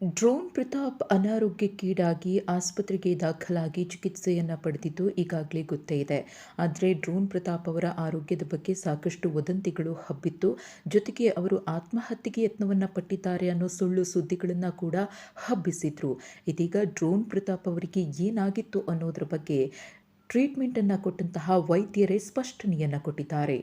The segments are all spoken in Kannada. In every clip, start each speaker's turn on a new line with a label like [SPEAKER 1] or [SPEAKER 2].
[SPEAKER 1] ಡ್ರೋನ್ ಪ್ರತಾಪ್ ಅನಾರೋಗ್ಯಕ್ಕೀಡಾಗಿ ಆಸ್ಪತ್ರೆಗೆ ದಾಖಲಾಗಿ ಚಿಕಿತ್ಸೆಯನ್ನು ಪಡೆದಿದ್ದು ಈಗಾಗಲೇ ಗೊತ್ತೇ ಇದೆ. ಆದರೆ ಡ್ರೋನ್ ಪ್ರತಾಪ್ ಅವರ ಆರೋಗ್ಯದ ಬಗ್ಗೆ ಸಾಕಷ್ಟು ವದಂತಿಗಳು ಹಬ್ಬಿತ್ತು. ಜೊತೆಗೆ ಅವರು ಆತ್ಮಹತ್ಯೆಗೆ ಯತ್ನವನ್ನು ಪಟ್ಟಿದ್ದಾರೆ ಅನ್ನೋ ಸುಳ್ಳು ಸುದ್ದಿಗಳನ್ನು ಕೂಡ ಹಬ್ಬಿಸಿದ್ರು. ಇದೀಗ ಡ್ರೋನ್ ಪ್ರತಾಪ್ ಅವರಿಗೆ ಏನಾಗಿತ್ತು ಅನ್ನೋದ್ರ ಬಗ್ಗೆ ಟ್ರೀಟ್ಮೆಂಟನ್ನು ಕೊಟ್ಟಂತಹ ವೈದ್ಯರೇ ಸ್ಪಷ್ಟನೆಯನ್ನು ಕೊಟ್ಟಿದ್ದಾರೆ.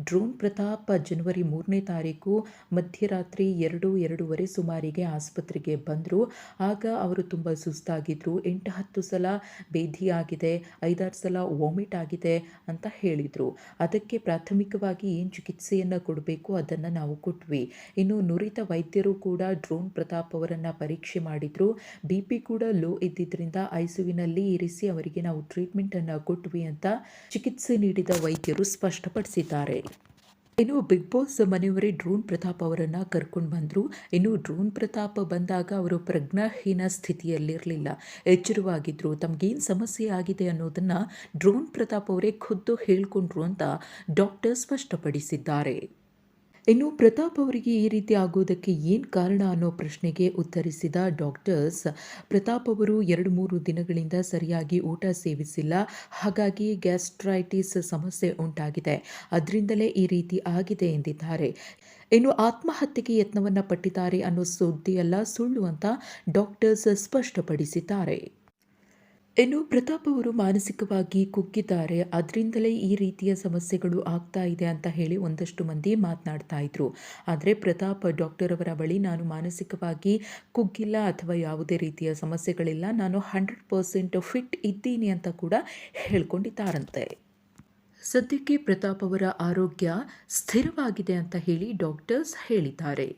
[SPEAKER 1] ಡ್ರೋನ್ ಪ್ರತಾಪ್ ಜನವರಿ ಮೂರನೇ ತಾರೀಕು ಮಧ್ಯರಾತ್ರಿ ಎರಡು, ಎರಡೂವರೆ ಸುಮಾರಿಗೆ ಆಸ್ಪತ್ರೆಗೆ ಬಂದರು. ಆಗ ಅವರು ತುಂಬ ಸುಸ್ತಾಗಿದ್ದರು ಎಂಟು, ಹತ್ತು ಸಲ ಬೇಧಿಯಾಗಿದೆ, ಐದಾರು ಸಲ ವಾಮಿಟ್ ಆಗಿದೆ ಅಂತ ಹೇಳಿದರು. ಅದಕ್ಕೆ ಪ್ರಾಥಮಿಕವಾಗಿ ಏನು ಚಿಕಿತ್ಸೆಯನ್ನು ಕೊಡಬೇಕು ಅದನ್ನು ನಾವು ಕೊಟ್ವಿ. ಇನ್ನು ನುರಿತ ವೈದ್ಯರು ಕೂಡ ಡ್ರೋನ್ ಪ್ರತಾಪ್ ಅವರನ್ನು ಪರೀಕ್ಷೆ ಮಾಡಿದರು. ಬಿ ಪಿ ಕೂಡ ಲೋ ಇದ್ದಿದ್ದರಿಂದ ಐಸುವಿನಲ್ಲಿ ಇರಿಸಿ ಅವರಿಗೆ ನಾವು ಟ್ರೀಟ್ಮೆಂಟನ್ನು ಕೊಟ್ವಿ ಅಂತ ಚಿಕಿತ್ಸೆ ನೀಡಿದ ವೈದ್ಯರು ಸ್ಪಷ್ಟಪಡಿಸಿದ್ದಾರೆ. ಇನ್ನು ಬಿಗ್ ಬಾಸ್ ಮನೆಯವರೇ ಡ್ರೋನ್ ಪ್ರತಾಪ್ ಅವರನ್ನು ಕರ್ಕೊಂಡು ಬಂದರು. ಇನ್ನು ಡ್ರೋನ್ ಪ್ರತಾಪ್ ಬಂದಾಗ ಅವರು ಪ್ರಜ್ಞಾಹೀನ ಸ್ಥಿತಿಯಲ್ಲಿರಲಿಲ್ಲ. ಎಚ್ಚರವಾಗಿದ್ದರು ತಮಗೇನು ಸಮಸ್ಯೆ ಆಗಿದೆ ಅನ್ನೋದನ್ನು ಡ್ರೋನ್ ಪ್ರತಾಪ್ ಅವರೇ ಖುದ್ದು ಹೇಳಿಕೊಂಡ್ರು ಅಂತ ಡಾಕ್ಟರ್ ಸ್ಪಷ್ಟಪಡಿಸಿದ್ದಾರೆ. ಇನ್ನು ಪ್ರತಾಪ್ ಅವರಿಗೆ ಈ ರೀತಿ ಆಗೋದಕ್ಕೆ ಏನು ಕಾರಣ ಅನ್ನೋ ಪ್ರಶ್ನೆಗೆ ಉತ್ತರಿಸಿದ ಡಾಕ್ಟರ್ಸ್, ಪ್ರತಾಪ್ ಅವರು ಎರಡು ಮೂರು ದಿನಗಳಿಂದ ಸರಿಯಾಗಿ ಊಟ ಸೇವಿಸಿಲ್ಲ. ಹಾಗಾಗಿ ಗ್ಯಾಸ್ಟ್ರೈಟಿಸ್ ಸಮಸ್ಯೆ ಉಂಟಾಗಿದೆ. ಅದರಿಂದಲೇ ಈ ರೀತಿ ಆಗಿದೆ ಎಂದಿದ್ದಾರೆ. ಇನ್ನು ಆತ್ಮಹತ್ಯೆಗೆ ಯತ್ನವನ್ನು ಪಟ್ಟಿದ್ದಾರೆ ಅನ್ನೋ ಸುದ್ದಿಯೆಲ್ಲ ಸುಳ್ಳು ಅಂತ ಡಾಕ್ಟರ್ಸ್ ಸ್ಪಷ್ಟಪಡಿಸಿದ್ದಾರೆ. ಇನ್ನು ಪ್ರತಾಪ್ ಅವರು ಮಾನಸಿಕವಾಗಿ ಕುಗ್ಗಿದ್ದಾರೆ. ಅದರಿಂದಲೇ ಈ ರೀತಿಯ ಸಮಸ್ಯೆಗಳು ಆಗ್ತಾ ಇದೆ ಅಂತ ಹೇಳಿ ಒಂದಷ್ಟು ಮಂದಿ ಮಾತನಾಡ್ತಾ ಇದ್ರು. ಆದರೆ ಪ್ರತಾಪ್ ಡಾಕ್ಟರ್ ಅವರ ಬಳಿ ನಾನು ಮಾನಸಿಕವಾಗಿ ಕುಗ್ಗಿಲ್ಲ ಅಥವಾ ಯಾವುದೇ ರೀತಿಯ ಸಮಸ್ಯೆಗಳಿಲ್ಲ. ನಾನು ಹಂಡ್ರೆಡ್ ಪರ್ಸೆಂಟ್ ಫಿಟ್ ಇದ್ದೀನಿ ಅಂತ ಕೂಡ ಹೇಳ್ಕೊಂಡಿದ್ದಾರಂತೆ. ಸದ್ಯಕ್ಕೆ ಪ್ರತಾಪ್ ಅವರ ಆರೋಗ್ಯ ಸ್ಥಿರವಾಗಿದೆ ಅಂತ ಹೇಳಿ ಡಾಕ್ಟರ್ಸ್ ಹೇಳಿದ್ದಾರೆ.